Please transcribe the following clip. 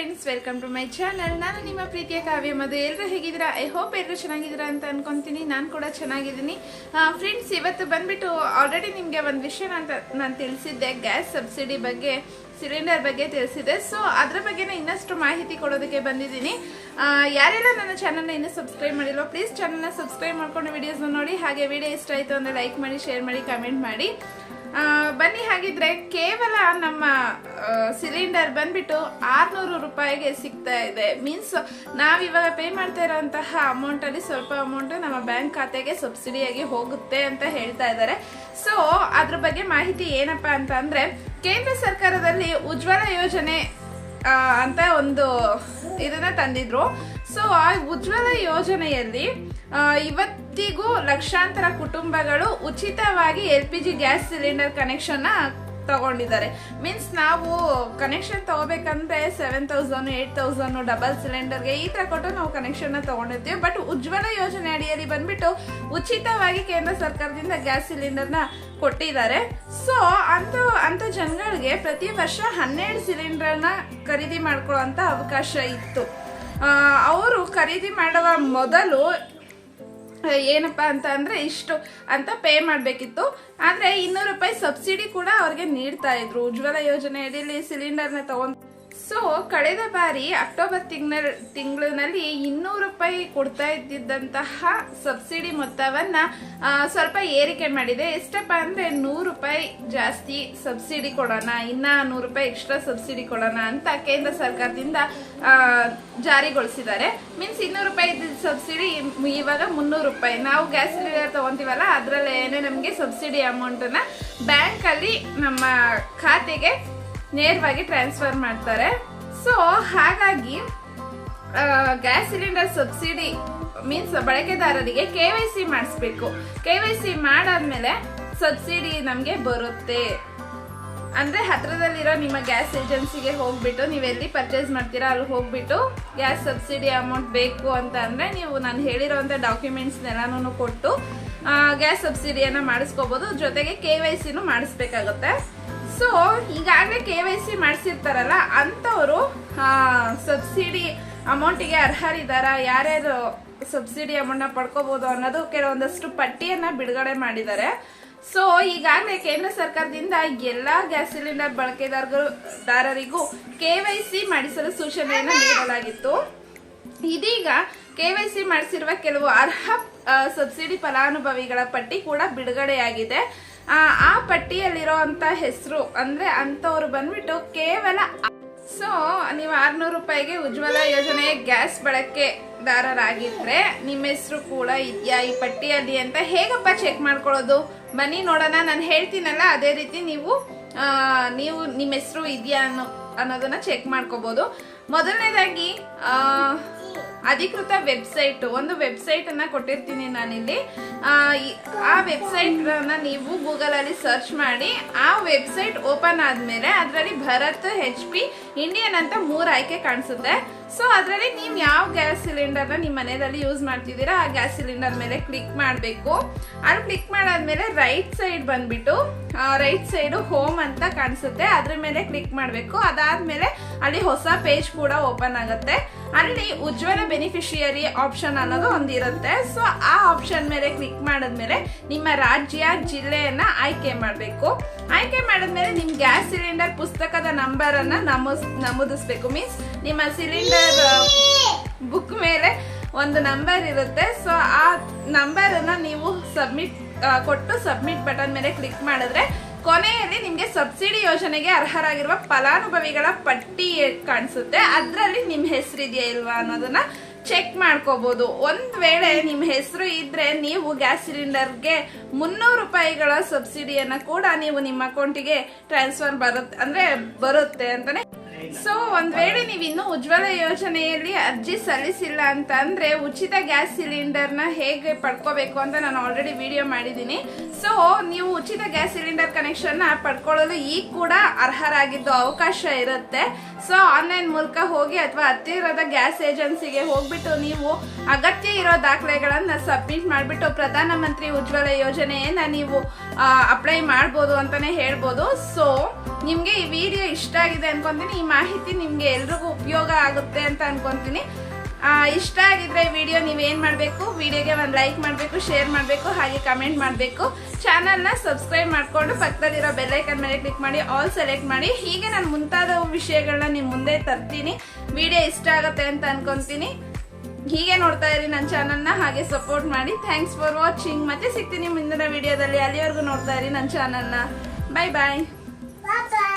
Friends welcome to my channel ನಾನು ನಿಮ್ಮ ಪ್ರೀತಿಯ ಕಾವ್ಯ ಮದು ಎಲ್ಲರೂ ಹೇಗಿದ್ದೀರಾ? ಐ ಹೋಪ್ ಎಲ್ಲರೂ ಚೆನ್ನಾಗಿದ್ದೀರಾ ಅಂತ ಅನ್ಕೊಂತೀನಿ. ನಾನು ಕೂಡ ಚೆನ್ನಾಗಿದ್ದೀನಿ. ಫ್ರೆಂಡ್ಸ್ ಇವತ್ತು ಬಂದ್ಬಿಟ್ಟು ಆಲ್ರೆಡಿ ನಿಮಗೆ ಒಂದು ವಿಷಯ ನಾನು ತಿಳಿಸಿದ್ದೆ. ಗ್ಯಾಸ್ ಸಬ್ಸಿಡಿ ಬಗ್ಗೆ ಸಿಲಿಂಡರ್ ಬಗ್ಗೆ ತಿಳಿಸಿದೆ ಸೊ ಅದ್ರ ಬಗ್ಗೆನೇ ಇನ್ನಷ್ಟು ಮಾಹಿತಿ ಕೊಡೋದಕ್ಕೆ ಬಂದಿದ್ದೀನಿ. ಯಾರೆಲ್ಲ ನನ್ನ ಚಾನಲ್ನ ಇನ್ನೂ ಸಬ್ಸ್ಕ್ರೈಬ್ ಮಾಡಿಲ್ಲ ಪ್ಲೀಸ್ ಚಾನಲ್ನ ಸಬ್ಸ್ಕ್ರೈಬ್ ಮಾಡ್ಕೊಂಡು ವಿಡಿಯೋಸ್ನ ನೋಡಿ. ಹಾಗೆ ವಿಡಿಯೋ ಇಷ್ಟ ಆಯಿತು ಅಂದರೆ ಲೈಕ್ ಮಾಡಿ ಶೇರ್ ಮಾಡಿ ಕಮೆಂಟ್ ಮಾಡಿ. ಬನ್ನಿ ಹಾಗಿದ್ರೆ ಕೇವಲ ನಮ್ಮ ಸಿಲಿಂಡರ್ ಬಂದ್ಬಿಟ್ಟು ಆರ್ನೂರು ರೂಪಾಯಿಗೆ ಸಿಗ್ತಾ ಇದೆ. ಮೀನ್ಸ್ ನಾವಿವಾಗ ಪೇ ಮಾಡ್ತಾ ಇರೋಂತಹ ಅಮೌಂಟ್ ಅಲ್ಲಿ ಸ್ವಲ್ಪ ಅಮೌಂಟ್ ನಮ್ಮ ಬ್ಯಾಂಕ್ ಖಾತೆಗೆ ಸಬ್ಸಿಡಿಯಾಗಿ ಹೋಗುತ್ತೆ ಅಂತ ಹೇಳ್ತಾ ಇದ್ದಾರೆ. ಸೊ ಅದ್ರ ಬಗ್ಗೆ ಮಾಹಿತಿ ಏನಪ್ಪಾ ಅಂತ ಅಂದ್ರೆ ಕೇಂದ್ರ ಸರ್ಕಾರದಲ್ಲಿ ಉಜ್ವಲ ಯೋಜನೆ ಅಂತ ಒಂದು ಇದನ್ನ ತಂದಿದ್ರು. ಸೊ ಆ ಉಜ್ವಲ ಯೋಜನೆಯಲ್ಲಿ ಆ, ಇವತ್ತಿಗೂ ಲಕ್ಷಾಂತರ ಕುಟುಂಬಗಳು ಉಚಿತವಾಗಿ L P G gas cylinder connection ತಗೊಂಡಿದ್ದಾರೆ. ಮೀನ್ಸ್ ನಾವು connection ತಗೋಬೇಕಂದ್ರೆ seven thousand eight thousand double ಸಿಲಿಂಡರ್ಗೆ ಈ ತರ ಕೊಟ್ಟು ನಾವು ಕನೆಕ್ಷನ್ ತಗೊಂಡಿರ್ತೀವಿ. ಬಟ್ ಉಜ್ವಲ ಯೋಜನೆ ಅಡಿಯಲ್ಲಿ ಬಂದ್ಬಿಟ್ಟು ಉಚಿತವಾಗಿ ಕೇಂದ್ರ ಸರ್ಕಾರದಿಂದ ಗ್ಯಾಸ್ ಸಿಲಿಂಡರ್ನ ಕೊಟ್ಟಿದ್ದಾರೆ. ಸೊ ಅಂತ ಅಂತ ಜನಗಳಿಗೆ ಪ್ರತಿ ವರ್ಷ ಹನ್ನೆರಡು ಸಿಲಿಂಡರ್ನ ಖರೀದಿ ಮಾಡ್ಕೊಳ್ಳುವಂತ ಅವಕಾಶ ಇತ್ತು. ಅವರು ಖರೀದಿ ಮಾಡುವ ಮೊದಲು ಏನಪ್ಪಾ ಅಂತ ಅಂದರೆ ಇಷ್ಟು ಅಂತ ಪೇ ಮಾಡಬೇಕಿತ್ತು. ಆದರೆ ಇನ್ನೂರು ರೂಪಾಯಿ ಸಬ್ಸಿಡಿ ಕೂಡ ಅವ್ರಿಗೆ ನೀಡ್ತಾ ಇದ್ರು. ಉಜ್ವಲ ಯೋಜನೆ ಅಡಿಯಲ್ಲಿ ಸಿಲಿಂಡರ್ನ ತಗೊಂಡ್ ಸೊ ಕಳೆದ ಬಾರಿ ಅಕ್ಟೋಬರ್ ತಿಂಗಳ ತಿಂಗಳಿನಲ್ಲಿ ಇನ್ನೂರು ರೂಪಾಯಿ ಕೊಡ್ತಾ ಇದ್ದಿದ್ದಂತಹ ಸಬ್ಸಿಡಿ ಮೊತ್ತವನ್ನ ಸ್ವಲ್ಪ ಏರಿಕೆ ಮಾಡಿದೆ. ಎಷ್ಟಪ್ಪ ಅಂದ್ರೆ ನೂರು ರೂಪಾಯಿ ಜಾಸ್ತಿ ಸಬ್ಸಿಡಿ ಕೊಡೋಣ, ಇನ್ನ ನೂರು ರೂಪಾಯಿ ಎಕ್ಸ್ಟ್ರಾ ಸಬ್ಸಿಡಿ ಕೊಡೋಣ ಅಂತ ಕೇಂದ್ರ ಸರ್ಕಾರದಿಂದ ಜಾರಿಗೊಳಿಸಿದ್ದಾರೆ. ಮೀನ್ಸ್ ಇನ್ನೂರು ರೂಪಾಯಿ ಸಬ್ಸಿಡಿ ಇವಾಗ ಮುನ್ನೂರು ರೂಪಾಯಿ. ನಾವು ಗ್ಯಾಸ್ ಸಿಲಿಂಡರ್ ತಗೊಂತೀವಲ್ಲ, ಅದ್ರಲ್ಲೇನೆ ನಮಗೆ ಸಬ್ಸಿಡಿ ಬ್ಯಾಂಕ್ ಅಲ್ಲಿ ನಮ್ಮ ಖಾತೆಗೆ ನೇರವಾಗಿ ಟ್ರಾನ್ಸ್ಫರ್ ಮಾಡ್ತಾರೆ. ಸೊ ಹಾಗಾಗಿ ಗ್ಯಾಸ್ ಸಿಲಿಂಡರ್ ಸಬ್ಸಿಡಿ ಮೀನ್ಸ್ ಬಳಕೆದಾರರಿಗೆ ಕೆ ವೈ ಸಿ ಮಾಡಿಸ್ಬೇಕು. ಕೆ ವೈ ಸಿ ಮಾಡಾದ್ಮೇಲೆ ಸಬ್ಸಿಡಿ ನಮಗೆ ಬರುತ್ತೆ. ಅಂದ್ರೆ ಹತ್ರದಲ್ಲಿರೋ ನಿಮ್ಮ ಗ್ಯಾಸ್ ಏಜೆನ್ಸಿಗೆ ಹೋಗ್ಬಿಟ್ಟು ನೀವೆಲ್ಲಿ ಪರ್ಚೇಸ್ ಮಾಡ್ತೀರಾ, ಅಲ್ಲಿ ಹೋಗ್ಬಿಟ್ಟು ಗ್ಯಾಸ್ ಸಬ್ಸಿಡಿ ಅಮೌಂಟ್ ಬೇಕು ಅಂತ ಅಂದ್ರೆ ನೀವು ನಾನು ಹೇಳಿರೋಂಥ ಡಾಕ್ಯುಮೆಂಟ್ಸ್ನೆಲ್ಲಾನು ಕೊಟ್ಟು ಗ್ಯಾಸ್ ಸಬ್ಸಿಡಿಯನ್ನು ಮಾಡಿಸ್ಕೋಬಹುದು ಜೊತೆಗೆ ಕೆ ವೈ ಸಿನೂ ಮಾಡಿಸ್ಬೇಕಾಗುತ್ತೆ. ಸೊ ಈಗಾಗಲೇ ಕೆ ವೈ ಸಿ ಮಾಡಿಸಿರ್ತಾರಲ್ಲ, ಅಂಥವರು ಸಬ್ಸಿಡಿ ಅಮೌಂಟಿಗೆ ಅರ್ಹರಿದ್ದಾರ ಯಾರ್ಯಾರು ಸಬ್ಸಿಡಿ ಅಮೌಂಟ್ನ ಪಡ್ಕೋಬೋದು ಅನ್ನೋದು ಕೆಲವೊಂದಷ್ಟು ಪಟ್ಟಿಯನ್ನು ಬಿಡುಗಡೆ ಮಾಡಿದ್ದಾರೆ. ಸೊ ಈಗಾಗಲೇ ಕೇಂದ್ರ ಸರ್ಕಾರದಿಂದ ಎಲ್ಲ ಗ್ಯಾಸ್ ಸಿಲಿಂಡರ್ ಬಳಕೆದಾರರಿಗೂ ದಾರರಿಗೂ ಕೆ ವೈ ಸಿ ಮಾಡಿಸಲು ಸೂಚನೆಯನ್ನು ನೀಡಲಾಗಿತ್ತು. ಇದೀಗ ಕೆ ವೈ ಸಿ ಮಾಡಿಸಿರುವ ಕೆಲವು ಅರ್ಹ ಸಬ್ಸಿಡಿ ಫಲಾನುಭವಿಗಳ ಪಟ್ಟಿ ಕೂಡ ಬಿಡುಗಡೆಯಾಗಿದೆ. ಆ, ಪಟ್ಟಿಯಲ್ಲಿರುವಂತ ಹೆಸರು ಅಂದ್ರೆ ಅಂತವ್ರು ಬಂದ್ಬಿಟ್ಟು ಕೇವಲ ಸೊ ನೀವು ಆರ್ನೂರು ರೂಪಾಯಿಗೆ ಉಜ್ವಲ ಯೋಜನೆ ಗ್ಯಾಸ್ ಬಳಕೆದಾರರಾಗಿದ್ರೆ ನಿಮ್ಮ ಹೆಸರು ಕೂಡ ಇದೆಯಾ ಈ ಪಟ್ಟಿಯಲ್ಲಿ ಅಂತ ಹೇಗಪ್ಪ ಚೆಕ್ ಮಾಡ್ಕೊಳ್ಳೋದು? ಬನ್ನಿ ನೋಡೋಣ ನಾನು ಹೇಳ್ತೀನಲ್ಲ ಅದೇ ರೀತಿ ನೀವು ನೀವು ನಿಮ್ಮ ಹೆಸರು ಇದೆಯಾ ಅನ್ನೋ ಅನ್ನೋದನ್ನ ಚೆಕ್ ಮಾಡ್ಕೋಬಹುದು ಮೊದಲನೇದಾಗಿ ಅಧಿಕೃತ ವೆಬ್ಸೈಟ್ ಒಂದು ವೆಬ್ಸೈಟ್ ಅನ್ನ ಕೊಟ್ಟಿರ್ತೀನಿ ನಾನಿಲ್ಲಿ. ಆ, ವೆಬ್ಸೈಟ್ ನೀವು ಗೂಗಲ್ ಅಲ್ಲಿ ಸರ್ಚ್ ಮಾಡಿ ಆ ವೆಬ್ಸೈಟ್ ಓಪನ್ ಆದ್ಮೇಲೆ ಅದರಲ್ಲಿ ಭರತ್ ಹೆಚ್ ಪಿ ಇಂಡಿಯನ್ ಅಂತ ಮೂರ್ ಆಯ್ಕೆ ಕಾಣಿಸುತ್ತೆ. ಸೊ ಅದರಲ್ಲಿ ನೀವು ಯಾವ ಗ್ಯಾಸ್ ಸಿಲಿಂಡರ್ನ ನಿಮ್ಮ ಮನೆಯಲ್ಲಿ ಯೂಸ್ ಮಾಡ್ತಿದ್ದೀರಾ ಆ ಗ್ಯಾಸ್ ಸಿಲಿಂಡರ್ ಮೇಲೆ ಕ್ಲಿಕ್ ಮಾಡಬೇಕು. ಅಲ್ಲಿ ಕ್ಲಿಕ್ ಮಾಡಾದ್ಮೇಲೆ ರೈಟ್ ಸೈಡ್ ಬಂದ್ಬಿಟ್ಟು ರೈಟ್ ಸೈಡ್ ಹೋಮ್ ಅಂತ ಕಾಣಿಸುತ್ತೆ. ಅದ್ರ ಮೇಲೆ ಕ್ಲಿಕ್ ಮಾಡಬೇಕು. ಅದಾದ್ಮೇಲೆ ಅಲ್ಲಿ ಹೊಸ ಪೇಜ್ ಕೂಡ ಓಪನ್ ಆಗುತ್ತೆ. ಅಲ್ಲಿ ಉಜ್ವಲ ಬೆನಿಫಿಷಿಯರಿ ಆಪ್ಷನ್ ಅನ್ನೋದು ಒಂದಿರುತ್ತೆ. ಸೊ ಆ ಆಪ್ಷನ್ ಮೇಲೆ ಕ್ಲಿಕ್ ಮಾಡಿದ್ಮೇಲೆ ನಿಮ್ಮ ರಾಜ್ಯ, ಜಿಲ್ಲೆಯನ್ನ ಆಯ್ಕೆ ಮಾಡಬೇಕು. ಆಯ್ಕೆ ಮಾಡಿದ್ಮೇಲೆ ನಿಮ್ ಗ್ಯಾಸ್ ಸಿಲಿಂಡರ್ ಪುಸ್ತಕದ ನಂಬರ್ ಅನ್ನ ನಮೂಸ್, ನಮೂದಿಸ್ಬೇಕು. ಮೀನ್ಸ್ ನಿಮ್ಮ ಸಿಲಿಂಡರ್ ಬುಕ್ ಮೇಲೆ ಒಂದು ನಂಬರ್ ಇರುತ್ತೆ. ಸೊ ಆ ನಂಬರ್ ಅನ್ನ ನೀವು ಸಬ್ಮಿಟ್ ಕೊಟ್ಟು ಸಬ್ಮಿಟ್ ಬಟನ್ ಮೇಲೆ ಕ್ಲಿಕ್ ಮಾಡಿದ್ರೆ ಕೊನೆಯಲ್ಲಿ ನಿಮಗೆ ಸಬ್ಸಿಡಿ ಯೋಜನೆಗೆ ಅರ್ಹರಾಗಿರುವ ಫಲಾನುಭವಿಗಳ ಪಟ್ಟಿ ಕಾಣಿಸುತ್ತೆ. ಅದ್ರಲ್ಲಿ ನಿಮ್ ಹೆಸರಿದೆಯಾ ಇಲ್ವಾ ಅನ್ನೋದನ್ನ ಚೆಕ್ ಮಾಡ್ಕೋಬಹುದು ಒಂದ್ ವೇಳೆ ನಿಮ್ ಹೆಸರು ಇದ್ರೆ ನೀವು ಗ್ಯಾಸ್ ಸಿಲಿಂಡರ್ಗೆ ಮುನ್ನೂರು ರೂಪಾಯಿಗಳ ಸಬ್ಸಿಡಿಯನ್ನ ಕೂಡ ನೀವು ನಿಮ್ಮ ಅಕೌಂಟಿಗೆ ಟ್ರಾನ್ಸ್ಫರ್ ಬರುತ್ತೆ ಅಂದ್ರೆ ಬರುತ್ತೆ ಅಂತಾನೆ ಸೊ ಒಂದ್ ವೇಳೆ ನೀವು ಇನ್ನು ಉಜ್ವಲ ಯೋಜನೆಯಲ್ಲಿ ಅರ್ಜಿ ಸಲ್ಲಿಸಿಲ್ಲ ಅಂತ ಅಂದ್ರೆ ಉಚಿತ ಗ್ಯಾಸ್ ಸಿಲಿಂಡರ್ನ ಹೇಗೆ ಪಡ್ಕೋಬೇಕು ಅಂತ ನಾನು ಆಲ್ರೆಡಿ ವಿಡಿಯೋ ಮಾಡಿದ್ದೀನಿ. ಸೊ ನೀವು ಉಚಿತ ಗ್ಯಾಸ್ ಸಿಲಿಂಡರ್ ಕನೆಕ್ಷನ್ ಪಡ್ಕೊಳ್ಳಲು ಈಗ ಕೂಡ ಅರ್ಹರಾಗಿದ್ದು ಅವಕಾಶ ಇರುತ್ತೆ. ಸೊ ಆನ್ಲೈನ್ ಮೂಲಕ ಹೋಗಿ ಅಥವಾ ಹತ್ತಿರದ ಗ್ಯಾಸ್ ಏಜೆನ್ಸಿಗೆ ಹೋಗ್ಬಿಟ್ಟು ನೀವು ಅಗತ್ಯ ಇರೋ ದಾಖಲೆಗಳನ್ನ ಸಬ್ಮಿಟ್ ಮಾಡಿಬಿಟ್ಟು ಪ್ರಧಾನಮಂತ್ರಿ ಉಜ್ವಲ ಯೋಜನೆಯನ್ನ ನೀವು ಅಪ್ಲೈ ಮಾಡ್ಬೋದು ಅಂತಾನೆ ಹೇಳ್ಬೋದು. ಸೊ ನಿಮಗೆ ಈ ವಿಡಿಯೋ ಇಷ್ಟ ಆಗಿದೆ ಅನ್ಕೊಂತೀನಿ. ಈ ಮಾಹಿತಿ ನಿಮಗೆ ಎಲ್ರಿಗೂ ಉಪಯೋಗ ಆಗುತ್ತೆ ಅಂತ ಅನ್ಕೊಂತೀನಿ. ಇಷ್ಟ ಆಗಿದ್ರೆ ವಿಡಿಯೋ ನೀವೇನು ಮಾಡಬೇಕು? ವಿಡಿಯೋಗೆ ಒಂದು ಲೈಕ್ ಮಾಡಬೇಕು ಶೇರ್ ಮಾಡಬೇಕು, ಹಾಗೆ ಕಮೆಂಟ್ ಮಾಡಬೇಕು. ಚಾನಲ್ನ ಸಬ್ಸ್ಕ್ರೈಬ್ ಮಾಡಿಕೊಂಡು ಪಕ್ಕದಲ್ಲಿರೋ ಬೆಲ್ಲೈಕನ್ ಮೇಲೆ ಕ್ಲಿಕ್ ಮಾಡಿ ಆಲ್ ಸೆಲೆಕ್ಟ್ ಮಾಡಿ. ಹೀಗೆ ನಾನು ಮುಂತಾದ ವಿಷಯಗಳನ್ನ ನಿಮ್ಮ ಮುಂದೆ ತರ್ತೀನಿ. ವಿಡಿಯೋ ಇಷ್ಟ ಆಗುತ್ತೆ ಅಂತ ಅನ್ಕೊಂತೀನಿ. ಹೀಗೆ ನೋಡ್ತಾ ಇರಿ ನನ್ನ ಚಾನಲ್ನ ಹಾಗೆ ಸಪೋರ್ಟ್ ಮಾಡಿ. ಥ್ಯಾಂಕ್ಸ್ ಫಾರ್ ವಾಚಿಂಗ್ ಮತ್ತೆ ಸಿಗ್ತೀನಿ ಮುಂದಿನ ವಿಡಿಯೋದಲ್ಲಿ ಅಲ್ಲಿವರೆಗೂ ನೋಡ್ತಾ ಇರಿ ನನ್ನ ಚಾನಲ್ನ ಬಾಯ್ ಬಾಯ್ パパ